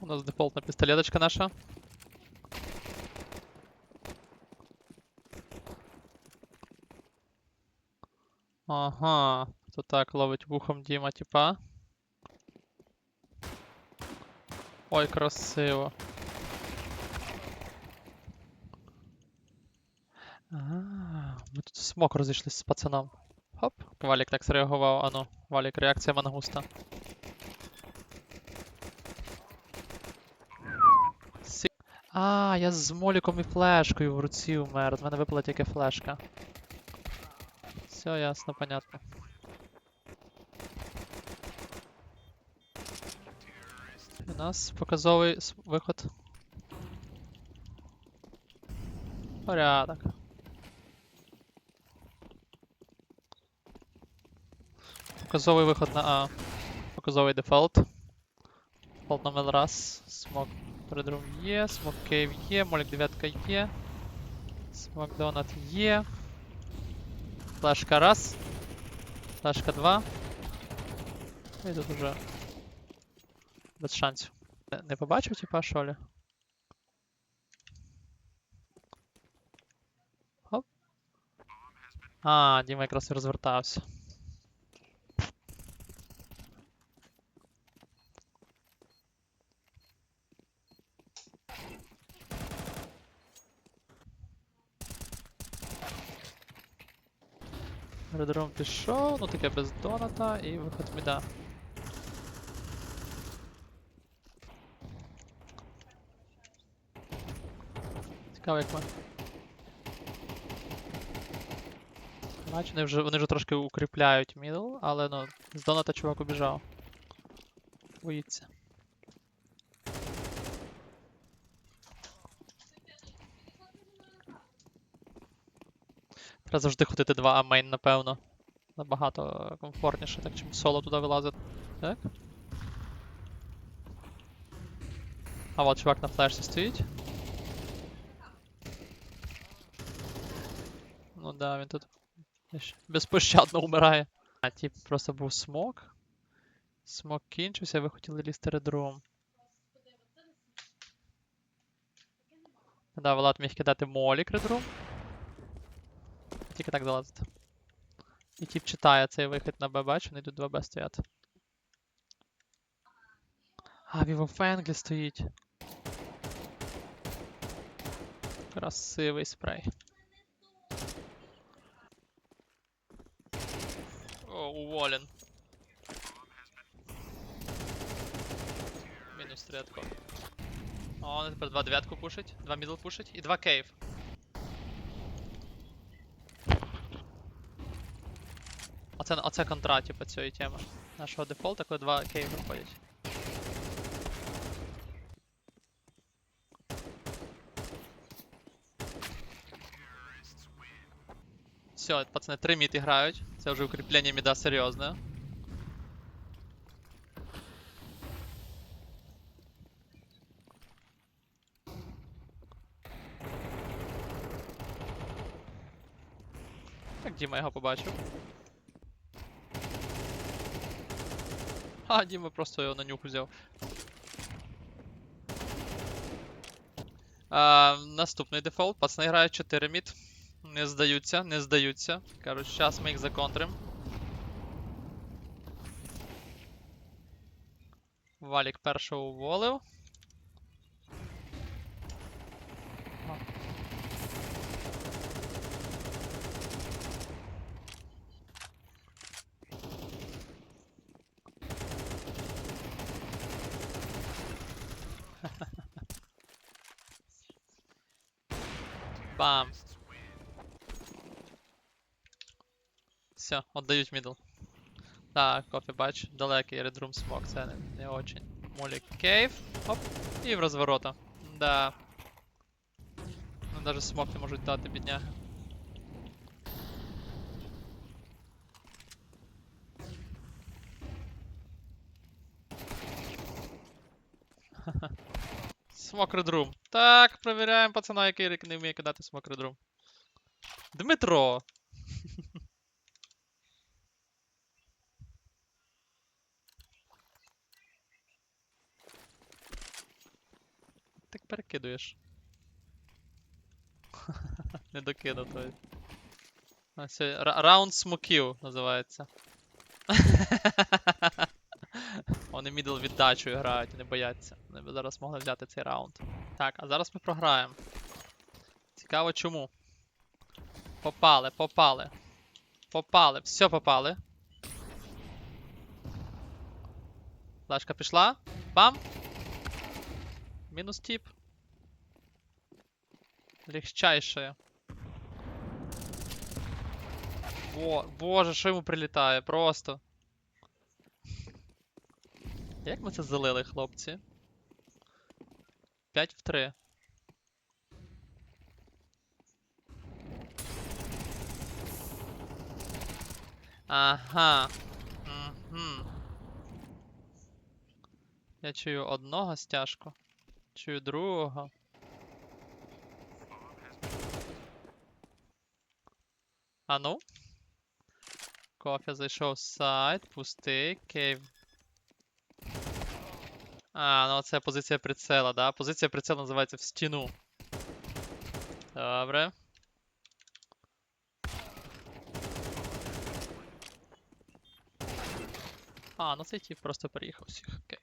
У нас дефолтна пістолеточка наша. Ага, то так ловить вухом Діма, типа. Ой, красиво. А, ми тут смок розійшлись з пацаном. Хоп, Валік так зреагував. Ану, Валік, реакція мангуста. А, я з моліком і флешкою в руці умер. З мене випала тільки флешка. Все ясно, понятно. У нас показовий виход. Порядок. Показовий виход на А. Показовий дефолт. Дефолт номер раз. Смок перед другом є. Смок кейв є. Молік дев'ятка є. Смок донат є. Флешка раз. Флешка два. І тут уже без шансів. Не, не побачив, типа, що ли? Хоп. А, Діма якраз і розвертався. Редром пішов, ну таке без доната і виход міда. Цікаво, як ми. Бачу, вони вже, вони вже трошки укріпляють мідл, але ну, з доната чувак убіжав. Боїться. Треба завжди ходити 2 а мейн, напевно. Набагато комфортніше, так чим соло туди вилазить. Так. А от чувак на флешці стоїть. Ну да, він тут безпощадно умирає. А, тип просто був смок. Смок кінчився, ви хотіли лізти редром. Да, Влад міг кидати молік редром. Тільки так залазити. І тип читає цей вихід на Б, бачу, вони тут 2 Б стоять. А, Віво Фенглі стоїть. Красивий спрей. О, уволен. Мінус трятко. О, вони тепер два дев'ятку пушить, два мідл пушить і два кейв. Оце, оце контра, типу, цієї теми. Нашого дефолта, коли два кейв виходять. Все, пацани, три мід грають. Це вже укріплення міда серйозне. Діма його побачив. А, Діма просто його на нюх взяв. А, наступний дефолт. Пацани грають 4 мід. Не здаються, не здаються. Кажуть, зараз ми їх законтрим. Валік першого уволив. Бам. Все, отдають мідл. Так, кофе бач, далекий редрум смок, це не, не очень. Молік кейв. Оп. І в розворота. Да. Ну даже смок не можуть дати, бідняги. Смок редрум. Так, провіряємо пацана, який не вміє кидати смок редрум. Дмитро! перекидуєш? Не докинув той. Ра- раунд смоків називається. Вони мідл віддачу грають, не бояться. Вони б зараз могли взяти цей раунд. Так, а зараз ми програємо. Цікаво чому. Попали, попали. Попали, все попали. Флешка пішла. Бам! Мінус тип. Легчайшее. Во, боже, що йому прилітає? Просто. Як ми це залили, хлопці? 5 в 3. Ага. Угу. Я чую одного стяжку. Чую другого. А ну. Кофе зайшов в сайт, пустий, кейв. А, ну це позиція прицела, да? Позиція прицела називається в стіну. Добре. А, ну цей тип просто переїхав всіх. Окей.